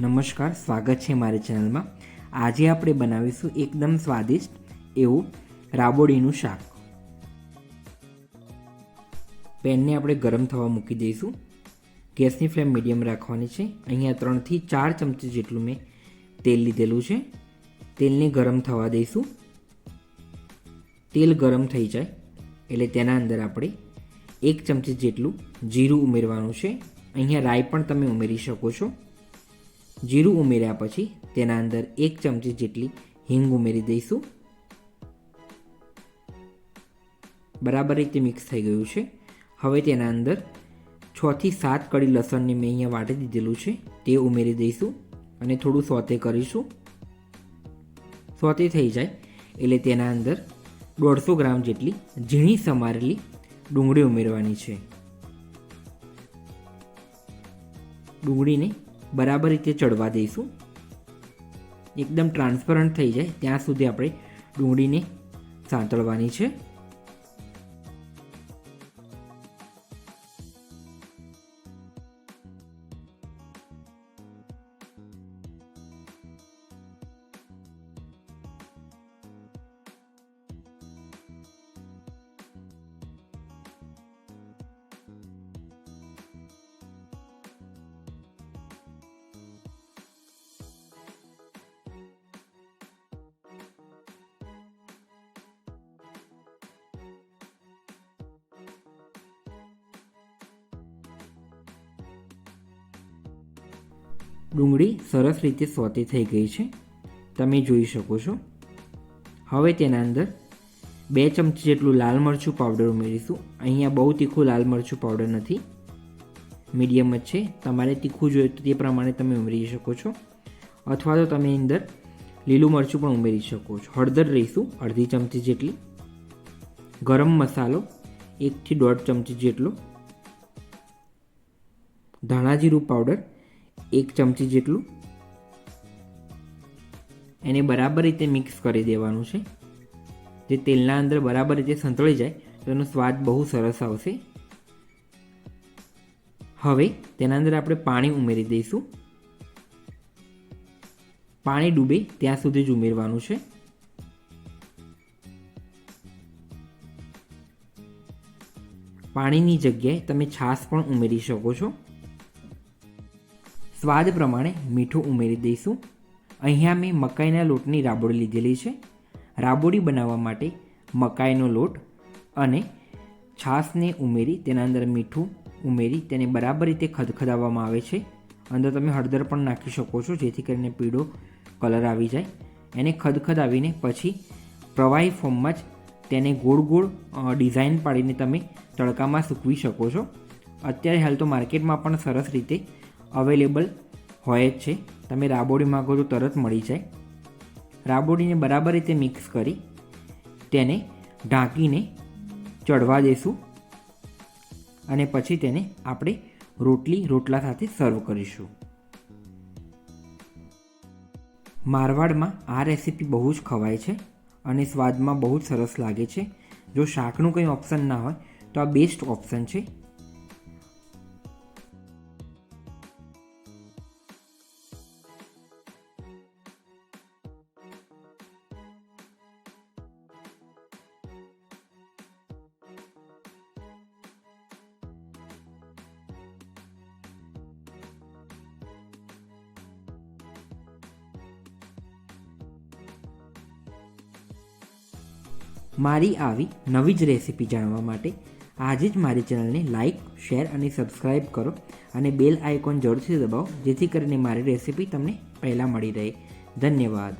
નમસ્કાર, સ્વાગત છે મારી ચેનલમાં. આજે આપણે બનાવીશું એકદમ સ્વાદિષ્ટ એવું રાબોડીનું શાક. પેનને આપણે ગરમ થવા મૂકી દઈશું. ગેસની ફ્લેમ મીડિયમ રાખવાની છે. અહીંયા ત્રણથી ચાર ચમચી જેટલું મેં તેલ લીધેલું છે. તેલને ગરમ થવા દઈશું. તેલ ગરમ થઈ જાય એટલે તેના અંદર આપણે એક ચમચી જેટલું જીરું ઉમેરવાનું છે. અહીંયા રાઈ પણ તમે ઉમેરી શકો છો. જીરું ઉમેર્યા પછી તેના અંદર એક ચમચી જેટલી હિંગ ઉમેરી દઈશું. બરાબર રીતે મિક્સ થઈ ગયું છે. હવે તેના અંદર છથી સાત કડી લસણને મેં અહીંયા વાટી દીધેલું છે, તે ઉમેરી દઈશું અને થોડું સોતે કરીશું. સોતે થઈ જાય એટલે તેના અંદર દોઢસો ગ્રામ જેટલી ઝીણી સમારેલી ડુંગળી ઉમેરવાની છે. ડુંગળીને બરાબર રીતે ચડવા દઈશું. એકદમ ટ્રાન્સપરન્ટ થઈ જાય. ત્યાં સુધી આપણે ડુંગળીને સાંતળવાની છે. ડુંગળી સરસ રીતે સોતી થઈ ગઈ છે. તમે જોઈ શકો છો. હવે તેના અંદર બે ચમચી જેટલું લાલ મરચું પાવડર ઉમેરીશું. અહીંયા બહુ તીખું લાલ મરચું પાવડર નથી. મીડિયમ જ છે. તમારે તીખું જોઈએ તો તે પ્રમાણે તમે ઉમેરી શકો છો. અથવા તો તમે અંદર લીલું મરચું પણ ઉમેરી શકો છો. હળદર લઈશું અડધી ચમચી જેટલી. ગરમ મસાલો એકથી દોઢ ચમચી જેટલો. ધાણા જીરું પાવડર એક ચમચી જેટલું. એને બરાબર રીતે મિક્સ કરી દેવાનું છે. જે તેલના અંદર બરાબર રીતે સંતળી જાય, તો એનો સ્વાદ બહુ સરસ આવશે. હવે તેના અંદર આપણે પાણી ઉમેરી દઈશું. પાણી ડૂબે ત્યાં સુધી જ ઉમેરવાનું છે. પાણીની જગ્યાએ તમે છાશ પણ ઉમેરી શકો છો. સ્વાદ પ્રમાણે મીઠું ઉમેરી દઈશું. અહીંયા મેં મકાઈના લોટની રાબોડી લીધેલી છે. રાબોડી બનાવવા માટે મકાઈનો લોટ અને છાશને ઉમેરી તેના અંદર મીઠું ઉમેરી તેને બરાબર રીતે ખદખદાવવામાં આવે છે. અંદર તમે હળદર પણ નાખી શકો છો, જેથી કરીને પીળો કલર આવી જાય. એને ખદખદાવીને પછી પ્રવાહી ફોર્મમાં જ તેને ગોળ ગોળ ડિઝાઇન પાડીને તમે તડકામાં સૂકવી શકો છો. અત્યારે હાલ તો માર્કેટમાં પણ સરસ રીતે અવેલેબલ હોય જ છે. તમે રાબોડી માગો તો તરત મળી જાય. રાબોડીને બરાબર રીતે મિક્સ કરી તેને ઢાંકીને ચડવા દેશું અને પછી તેને આપણે રોટલી રોટલા સાથે સર્વ કરીશું. મારવાડમાં આ રેસીપી બહુ જ ખવાય છે અને સ્વાદમાં બહુ જ સરસ લાગે છે. જો શાકનું કંઈ ઓપ્શન ના હોય તો આ બેસ્ટ ઓપ્શન છે. મારી આવી નવી જ રેસીપી જાણવા માટે આજે જ મારી ચેનલને લાઇક શેર અને સબસ્ક્રાઈબ કરો અને બેલ આઇકોન જરૂરથી દબાવો જેથી કરીને મારી રેસીપી તમને પહેલાં મળી રહે. ધન્યવાદ.